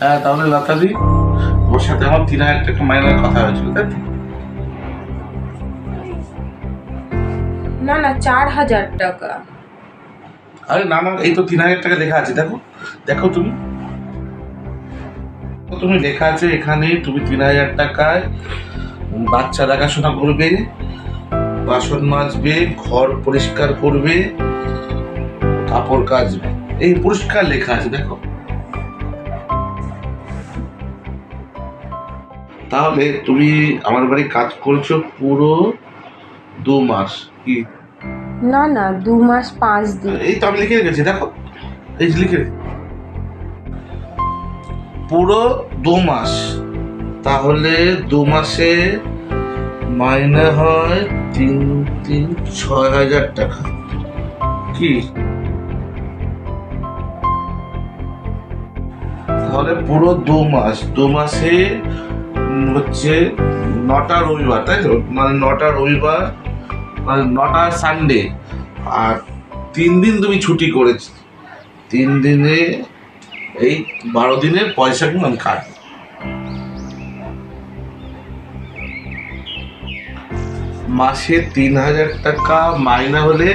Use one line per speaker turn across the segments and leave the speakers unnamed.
হ্যাঁ তাহলে লতাদি ওর সাথে আমার তিন হাজার টাকা মাইনের কথা হয়েছিল তাই তো?
না না চার হাজার টাকা।
আরে না না এই তো তিন হাজার টাকা লেখা আছে দেখো দেখো তুমি। তুমি লেখা আছে এখানে তুমি তিন হাজার টাকায় বাচ্চা দেখাশোনা করবে বাসন মাজবে ঘর পরিষ্কার করবে কাপড় কাচবে। এই পরিষ্কার লেখা আছে দেখো। তাহলে তুমি আমার বাড়ি কাজ করছ পুরো দু মাস কি?
না না দু মাস পাঁচ দিন।
এই তো আমি লিখে রেখেছি দেখো। এই লিখে পুরো দু মাস। তাহলে দু মাসে মাইনে হয় তিন তিন ছয় হাজার টাকা। কি? তাহলে পুরো দু মাস দু মাসে হচ্ছে নটা রবিবার, তাই তো? মানে নটা রবিবার মানে নটা সানডে আর তিন দিন তুমি ছুটি করেছ। তিন দিনে এই বারো দিনের পয়সা কিন্তু আমি কাটবো মাসে তিন হাজার টাকা মাইনা হলে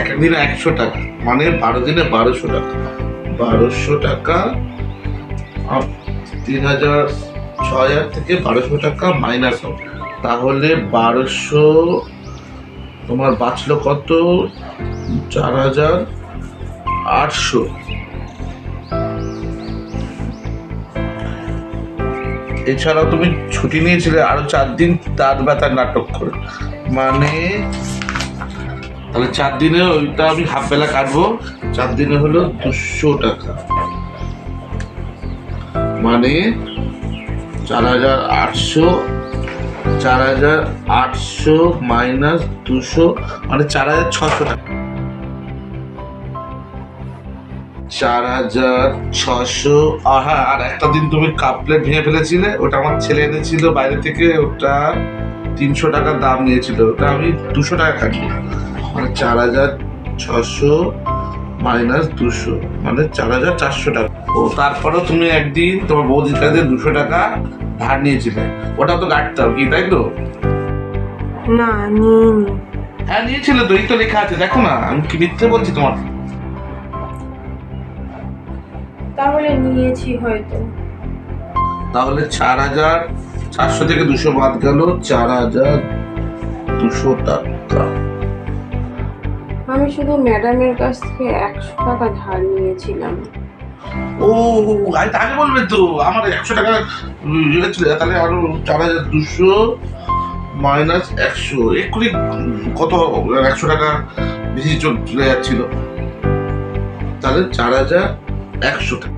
এক দিনে একশো টাকা। মানে বারো দিনে বারোশো টাকা। বারোশো টাকা তিন হাজার ছ হাজার থেকে বারোশো টাকা মাইনাস হবে। তাহলে বারোশো, তোমার বাঁচলো কত? চার হাজার আটশো। এছাড়াও তুমি ছুটি নিয়েছিলে আরও চার দিন দাঁত ব্যথার নাটক করে। মানে তাহলে চার দিনে ওইটা আমি হাফ বেলা কাটবো। চার দিনে হলো দুশো টাকা। মানে চার হাজার আটশো, চার হাজার আটশো মাইনাস দুশো মানে চার হাজার ছশো টাকা। চার হাজার ছশো আর হ্যাঁ আর একটা দিন তুমি কাপ প্লেট ভেঙে ফেলেছিলে, ওটা আমার ছেলে এনেছিল বাইরে থেকে, ওটা তিনশো টাকার দাম নিয়েছিল, ওটা আমি দুশো টাকা কাটি মানে চার হাজার ছশো মাইনাস দুশো মানে চার হাজার চারশো টাকা। ও তারপরেও তুমি একদিন তোমার বৌদির কাছে দুশো টাকা ধার নিয়েছিলে। ওটা তো কাটতে হবে কি তাই তো?
না নিইনি।
হ্যাঁ নিয়েছিলে তো এই তো লেখা আছে দেখো না আমি কি মিথ্যে বলছি তোমার
তাহলে নিয়েছি হয়তো।
তাহলে চার হাজার চারশো থেকে দুশো বাদ গেল চার হাজার দুশো টাকা।
আমি শুধু ম্যাডামের কাছ থেকে একশো টাকা ধার নিয়েছিলাম।
ও, আরে তাকে বলবে তো, আমার একশো টাকা ছিল তাহলে আরও চার হাজার দুশো মাইনাস একশো, এক্ষুনি কত, একশো টাকা বেশি চলে যাচ্ছিল। তাহলে চার হাজার একশো টাকা।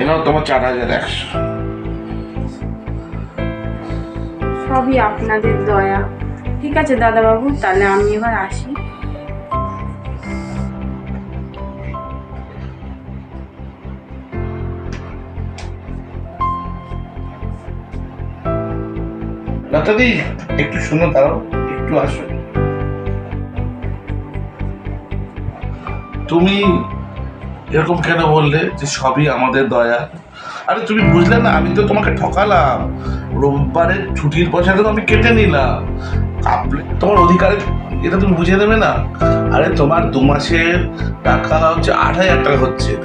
এনাও তোমার চার হাজার একশো।
সবই আপনাদের দয়া। ঠিক আছে দাদাবাবু তাহলে আমি এবার আসি।
লতাদি একটু শুনো দাঁড়াও একটু আসো। তুমি এরকম কেন বললে যে সবই আমাদের দয়া? আরে তুমি বুঝলে না, আমি তো তোমাকে ঠকালাম। রোববারের ছুটির পয়সাটা তো আমি কেটে নিলাম। কাপলে তোমার অধিকারে, এটা তুমি বুঝে দেবে না? আরে তোমার দু মাসের টাকা হচ্ছে আট হাজার টাকা হচ্ছে।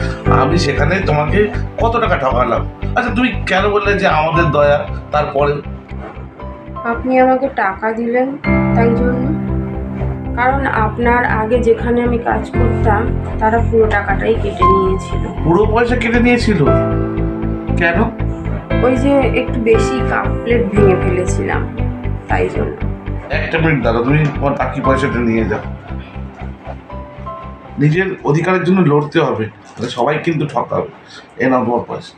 আমি সেখানে তোমাকে কত টাকা ঠকালাম? আচ্ছা তুমি কেন বললে যে আমাদের দয়া? তারপরে?
আপনি আমাকে টাকা দিলেন তাই জন্য? কারণ আপনার আগে যেখানে আমি কাজ করতাম তারা পুরো টাকাটাই কেটে নিয়েছিল।
পুরো পয়সা কেটে নিয়েছিল? কেন?
ওই যে একটু বেশি কাপ প্লেট ভেঙে ফেলেছিলাম তাই জন্য।
একটা মিনিট দাদা তুমি তোমার বাকি পয়সাটা নিয়ে যাও। নিজের অধিকারের জন্য লড়তে হবে সবাই কিন্তু ঠকাবে। এ নাও তোমার পয়সা।